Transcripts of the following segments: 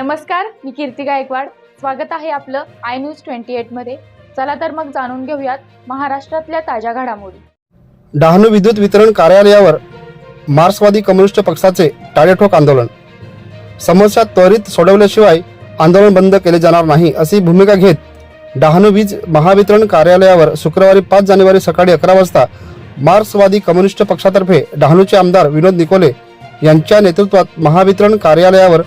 नमस्कार मी कीर्ती गायकवाड. स्वागत आहे आपलं आय न्यूज ट्वेंटी एटमध्ये चला तर मग जाणून घेऊयात महाराष्ट्रातल्या ताज्या घडामोडी. डहाणू विद्युत वितरण कार्यालयावर मार्क्सवादी कम्युनिस्ट पक्षाचे टाळेठोक आंदोलन. समस्या त्वरित सोडवल्याशिवाय आंदोलन बंद केले जाणार नाही अशी भूमिका घेत डहाणू वीज महावितरण कार्यालयावर शुक्रवारी पाच जानेवारी सकाळी अकरा वाजता मार्क्सवादी कम्युनिस्ट पक्षातर्फे डहाणूचे आमदार विनोद निकोले यांच्या नेतृत्वात महावितरण कार्यालयावर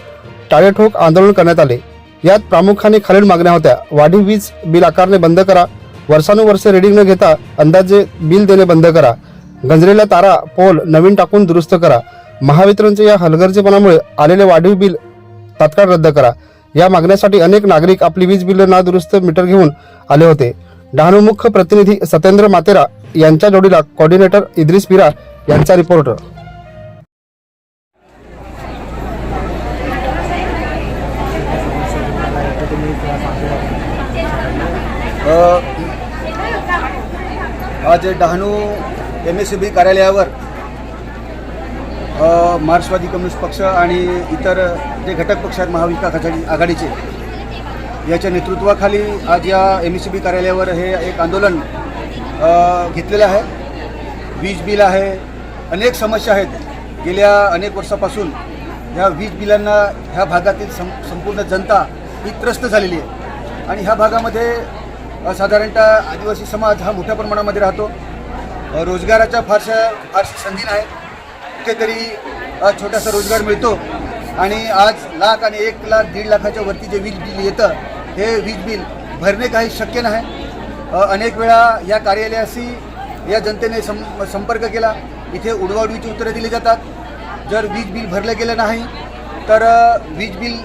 टाळेठोक आंदोलन करण्यात आले. यात प्रामुख्याने खालील मागण्या होत्या. वाढीव वीज बिल आकारणे बंद करा. वर्षानुवर्षे रिडिंग न घेता अंदाजे बिल देणे बंद करा. गंजलेल्या तारा पोल नवीन टाकून दुरुस्त करा. महावितरणच्या या हलगर्जीपणामुळे आलेले वाढीव बिल तात्काळ रद्द करा. या मागण्यासाठी अनेक नागरिक आपली वीज बिल ना दुरुस्त मीटर घेऊन आले होते. डहाणूमुख्य प्रतिनिधी सत्येंद्र मातेरा यांच्या जोडीला कॉर्डिनेटर इद्रिस पिरा यांचा रिपोर्टर तुम्ही आज डहाणू एम एस बी कार्यालयावर मार्क्सवादी कम्युनिस्ट पक्ष आणि इतर जे घटक पक्ष आहेत महाविकास आघाडी आघाडीचे याच्या नेतृत्वाखाली आज या एम एस बी कार्यालयावर हे एक आंदोलन घेतलेलं आहे. वीज बिल आहे. अनेक समस्या आहेत. गेल्या अनेक वर्षापासून ह्या वीज बिलांना ह्या भागातील सं संपूर्ण जनता ही त्रस्त झालेली आहे. आणि ह्या भागामध्ये साधारणतः आदिवासी समाज हा मोठ्या प्रमाणामध्ये राहतो. रोजगाराच्या फारशा फारशी संधी नाही. कुठेतरी छोटासा रोजगार मिळतो. आणि आज लाख आणि एक लाख दीड लाखाच्या वरती जे वीज बिल येतं हे वीज बिल भरणे काही शक्य नाही. अनेक वेळा या कार्यालयाशी या जनतेने सं संपर्क केला. इथे उडवाउडवीची उत्तरं दिली जातात. जर वीज बिल भरलं गेलं नाही तर वीज बिल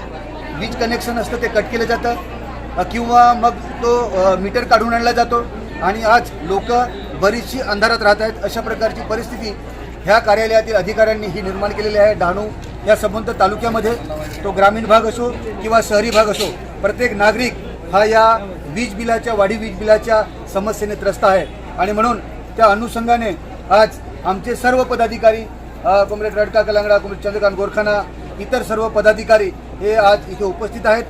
वीज कनेक्शन असतं ते कट केलं जातं. किंवा मग तो मीटर काढून आणला जातो. आणि आज लोक बरीचशी अंधारात राहत आहेत. अशा प्रकारची परिस्थिती ह्या कार्यालयातील अधिकाऱ्यांनी ही निर्माण केलेली आहे. डहाणू या संबंध तालुक्यामध्ये तो ग्रामीण भाग असो किंवा शहरी भाग असो प्रत्येक नागरिक हा या वीज बिलाच्या वाढीव वीज बिलाच्या समस्येने त्रस्त आहे. आणि म्हणून त्या अनुषंगाने आज आमचे सर्व पदाधिकारी कॉम्रेड रडका कलांगडा कॉम्रेड चंद्रकांत गोरखाना इतर सर्व पदाधिकारी हे आज इथे उपस्थित आहेत.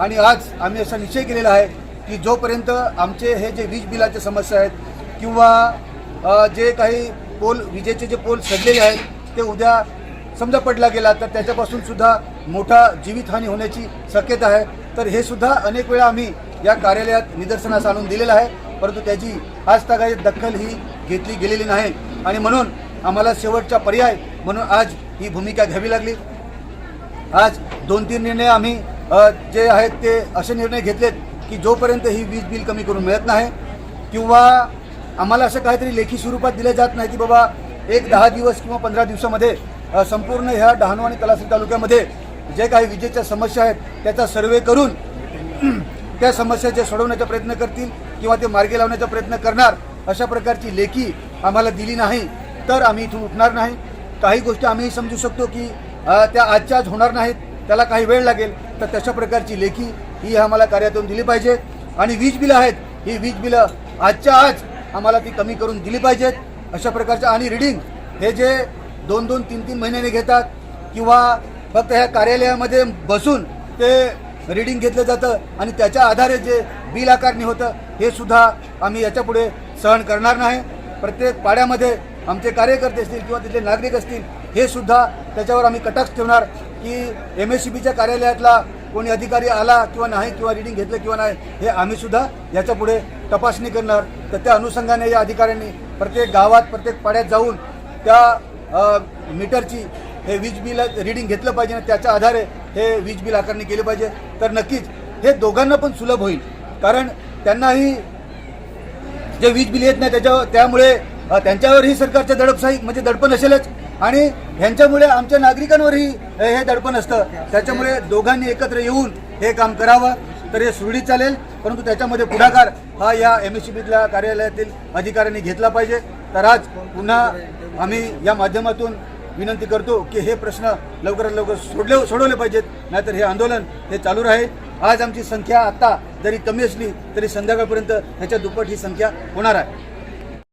आणि आज आम्ही असा निश्चय केलेला आहे की जोपर्यंत आमचे हे जे वीज बिलाचे समस्या आहेत किंवा जे काही पोल विजेचे जे पोल सडलेले आहेत ते उद्या समजा पडला गेला तर त्याच्यापासून सुद्धा मोठा जीवितहानी होण्याची शक्यता आहे. तर हे सुद्धा अनेक वेळा आम्ही या कार्यालयात निदर्शनास आणून दिलेलं आहे. परंतु त्याची आज तगाई दखल ही घेतली गेलेली नाही. आणि म्हणून आम्हाला शेवटचा पर्याय म्हणून आज ही भूमिका घ्यावी लागली. आज दोन तीन निर्णय आम्ही जे आहेत ते असे निर्णय घेतलेत की जोपर्यंत ही वीज बिल कमी करून मिळत नाही किंवा आम्हाला असं काहीतरी लेखी स्वरूपात दिलं जात नाही की बाबा एक दहा दिवस किंवा पंधरा दिवसामध्ये संपूर्ण ह्या डहाणू आणि कलासरी तालुक्यामध्ये जे काही विजेच्या समस्या आहेत त्याचा सर्वे करून त्या समस्या जे सोडवण्याचा प्रयत्न करतील किंवा ते मार्गी लावण्याचा प्रयत्न करणार अशा प्रकारची लेखी आम्हाला दिली नाही तर आम्ही इथून उठणार नाही. काही गोष्टी आम्ही समजू शकतो की त्या आजच्या आज होणार नाहीत. त्याला काही वेळ लागेल. तर तशा प्रकारची लेखी ही आम्हाला कार्यातून दिली पाहिजे. आणि वीज बिलं आहेत. ही वीज बिलं आजच्या आज आम्हाला ती कमी करून दिली पाहिजेत. अशा प्रकारच्या आणि रिडिंग हे जे दोन दोन तीन तीन महिन्याने घेतात किंवा फक्त ह्या कार्यालयामध्ये बसून ते रिडिंग घेतलं जातं आणि त्याच्या आधारे जे बिल आकारणी होतं हे सुद्धा आम्ही याच्यापुढे सहन करणार नाही. प्रत्येक पाड्यामध्ये आमचे कार्यकर्ते असतील किंवा तिथले नागरिक असतील हे सुद्धा त्याच्यावर आम्ही कटाक्ष ठेवणार की एम एस सी बीच्या कार्यालयातला कोणी अधिकारी आला किंवा नाही किंवा रिडिंग घेतलं किंवा नाही हे आम्ही सुद्धा याच्यापुढे तपासणी करणार. तर त्या अनुषंगाने या अधिकाऱ्यांनी प्रत्येक गावात प्रत्येक पाड्यात जाऊन त्या मीटरची हे वीज बिल रिडिंग घेतलं पाहिजे आणि त्याच्या आधारे हे वीज बिल आकारणी केली पाहिजे. तर नक्कीच हे दोघांना पण सुलभ होईल. कारण त्यांनाही जे वीज बिल येत नाही त्याच्या त्यामुळे त्यांच्यावर ही सरकारचं दडपशाही म्हणजे दडपण असेलच. आणि ह्यांच्यामुळे आमच्या नागरिकांवरही हे दडपण असतं. त्याच्यामुळे दोघांनी एकत्र येऊन हे काम करावं. तर हे सुरळीत चालेल. परंतु त्याच्यामध्ये पुढाकार हा या एम एस सी बीतल्या कार्यालयातील अधिकाऱ्यांनी घेतला पाहिजे. तर आज पुन्हा आम्ही या माध्यमातून विनंती करतो की हे प्रश्न लवकरात लवकर सोडले सोडवले पाहिजेत. नाहीतर हे आंदोलन हे चालू राहील. आज आमची संख्या आता जरी कमी असली तरी संध्याकाळपर्यंत ह्याच्या दुप्पट ही संख्या होणार आहे.